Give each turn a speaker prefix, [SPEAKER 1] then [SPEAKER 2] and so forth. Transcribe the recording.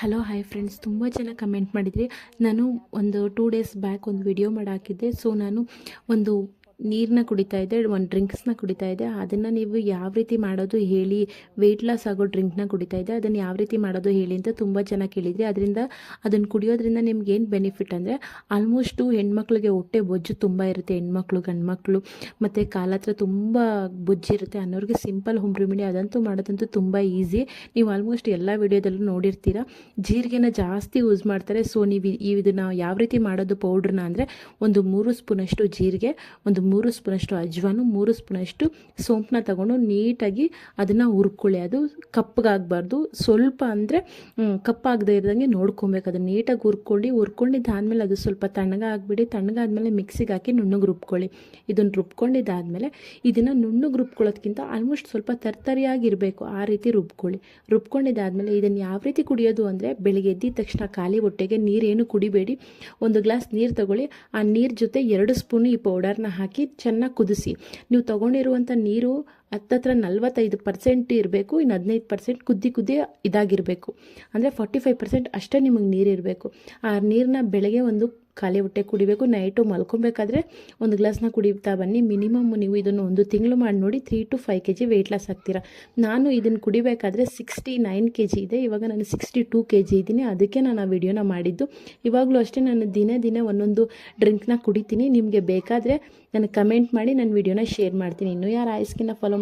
[SPEAKER 1] Hello hi friends ತುಂಬ ಜನ comment ಮಾಡಿದ್ರಿ. ನಾನು ಒಂದು ಟೂ ಡೇಸ್ ಬ್ಯಾಕ್ ಒಂದು ವಿಡಿಯೋ ಮಾಡಿ ಹಾಕಿದ್ದೆ ಸೊ ನಾನು ಒಂದು ನೀರನ್ನ ಕುಡಿತಾ ಇದೆ, ಒಂದು ಡ್ರಿಂಕ್ಸ್ನ ಕುಡಿತಾ ಇದೆ. ಅದನ್ನು ನೀವು ಯಾವ ರೀತಿ ಮಾಡೋದು ಹೇಳಿ ವೆಯ್ಟ್ ಲಾಸ್ ಆಗೋ ಡ್ರಿಂಕ್ನ ಕುಡಿತಾ ಇದೆ. ಅದನ್ನು ಯಾವ ರೀತಿ ಮಾಡೋದು ಹೇಳಿ ಅಂತ ತುಂಬ ಜನ ಕೇಳಿದ್ರಿ, ಅದರಿಂದ ಅದನ್ನು ಕುಡಿಯೋದ್ರಿಂದ ನಿಮ್ಗೆ ಏನು ಬೆನಿಫಿಟ್ ಅಂದರೆ ಆಲ್ಮೋಸ್ಟು ಹೆಣ್ಮಕ್ಳಿಗೆ ಹೊಟ್ಟೆ ಬೊಜ್ಜು ತುಂಬ ಇರುತ್ತೆ. ಹೆಣ್ಮಕ್ಳು, ಗಂಡ್ಮಕ್ಳು, ಮತ್ತು ಕಾಲ ಹತ್ರ ತುಂಬ ಬೊಜ್ಜಿರುತ್ತೆ ಅನ್ನೋರಿಗೆ ಸಿಂಪಲ್ ಹೋಮ್ ರೆಮಿಡಿ ಅದಂತೂ ಮಾಡೋದಂತೂ ತುಂಬ ಈಸಿ ನೀವು ಆಲ್ಮೋಸ್ಟ್ ಎಲ್ಲ ವಿಡಿಯೋದಲ್ಲೂ ನೋಡಿರ್ತೀರ. ಜೀರಿಗೆನ ಜಾಸ್ತಿ ಯೂಸ್ ಮಾಡ್ತಾರೆ. ಸೊ ನೀವು ಇದನ್ನು ಯಾವ ರೀತಿ ಮಾಡೋದು ಪೌಡ್ರನ್ನ ಅಂದರೆ, ಒಂದು ಮೂರು ಸ್ಪೂನಷ್ಟು ಜೀರಿಗೆ, ಒಂದು ಮೂರು ಸ್ಪೂನಷ್ಟು ಅಜ್ವಾನು, ಮೂರು ಸ್ಪೂನಷ್ಟು ಸೋಂಪನ್ನ ತಗೊಂಡು ನೀಟಾಗಿ ಅದನ್ನು ಹುರ್ಕೊಳ್ಳಿ. ಅದು ಕಪ್ಪಗಾಗಬಾರ್ದು ಸ್ವಲ್ಪ ಅಂದರೆ ಕಪ್ಪಾಗದೇ ಇರೋದಂಗೆ ನೋಡ್ಕೊಬೇಕು. ಅದನ್ನು ನೀಟಾಗಿ ಹುರ್ಕೊಂಡು ಹುರ್ಕೊಂಡಿದ್ದಾದ್ಮೇಲೆ ಅದು ಸ್ವಲ್ಪ ತಣ್ಣಗಾಗ್ಬಿಡಿ. ತಣ್ಣಗಾದ್ಮೇಲೆ ಮಿಕ್ಸಿಗೆ ಹಾಕಿ ನುಣ್ಣಗೆ ರುಬ್ಕೊಳ್ಳಿ. ಇದನ್ನು ರುಬ್ಕೊಂಡಿದ್ದಾದಮೇಲೆ ಇದನ್ನು ನುಣ್ಣಗೆ ರುಬ್ಕೊಳ್ಳೋದ್ಕಿಂತ ಆಲ್ಮೋಸ್ಟ್ ಸ್ವಲ್ಪ ತರ್ತರಿಯಾಗಿರಬೇಕು. ಆ ರೀತಿ ರುಬ್ಕೊಳ್ಳಿ. ರುಬ್ಕೊಂಡಿದ್ದಾದಮೇಲೆ ಇದನ್ನು ಯಾವ ರೀತಿ ಕುಡಿಯೋದು ಅಂದರೆ, ಬೆಳಿಗ್ಗೆ ಎದ್ದಿದ ತಕ್ಷಣ ಖಾಲಿ ಹೊಟ್ಟೆಗೆ ನೀರೇನು ಕುಡಿಬೇಡಿ. ಒಂದು ಗ್ಲಾಸ್ ನೀರು ತಗೊಳ್ಳಿ. ಆ ನೀರು ಜೊತೆ ಎರಡು ಸ್ಪೂನು ಈ ಪೌಡರ್ನ ಹಾಕಿ ಚೆನ್ನಾಗಿ ಕುದಿಸಿ. ನೀವು ತೊಗೊಂಡಿರುವಂಥ ನೀರು ಹತ್ತತ್ರ ನಲ್ವತ್ತೈದು ಪರ್ಸೆಂಟ್ ಇರಬೇಕು, ಇನ್ನು ಹದಿನೈದು ಪರ್ಸೆಂಟ್ ಕುದ್ದಿ ಕುದ್ದಿ ಇದಾಗಿರಬೇಕು. ಅಂದರೆ ಫಾರ್ಟಿ ಫೈವ್ ಪರ್ಸೆಂಟ್ ಅಷ್ಟೇ ನಿಮಗೆ ನೀರು ಇರಬೇಕು. ಆ ನೀರನ್ನ ಬೆಳಗ್ಗೆ ಒಂದು ಖಾಲಿ ಹೊಟ್ಟೆ ಕುಡಿಬೇಕು ನೈಟು ಮಲ್ಕೊಬೇಕಾದ್ರೆ ಒಂದು ಗ್ಲಾಸ್ನ ಕುಡಿತಾ ಬನ್ನಿ. ಮಿನಿಮಮ್ ನೀವು ಇದನ್ನು ಒಂದು ತಿಂಗಳು ಮಾಡಿ ನೋಡಿ three to five K G weight loss ಆಗ್ತೀರಾ. ನಾನು ಇದನ್ನು ಕುಡಿಬೇಕಾದ್ರೆ ಸಿಕ್ಸ್ಟಿ ನೈನ್ ಕೆ ಜಿ ಇದೆ, ಇವಾಗ ನಾನು ಸಿಕ್ಸ್ಟಿ ಟೂ ಕೆ ಜಿ ಇದ್ದೀನಿ ಅದಕ್ಕೆ ನಾನು ಆ ವಿಡಿಯೋನ ಮಾಡಿದ್ದು. ಇವಾಗಲೂ ಅಷ್ಟೇ ನಾನು ದಿನೇ ದಿನೇ ಒಂದೊಂದು ಡ್ರಿಂಕ್ನ ಕುಡಿತೀನಿ. ನಿಮಗೆ ಬೇಕಾದರೆ ನನಗೆ ಕಮೆಂಟ್ ಮಾಡಿ, ನನ್ನ ವಿಡಿಯೋನ ಶೇರ್ ಮಾಡ್ತೀನಿ. ಇನ್ನೂ ಯಾರು ಆಯ್ಸ್ಕಿನ್ನ ಫಾಲೋ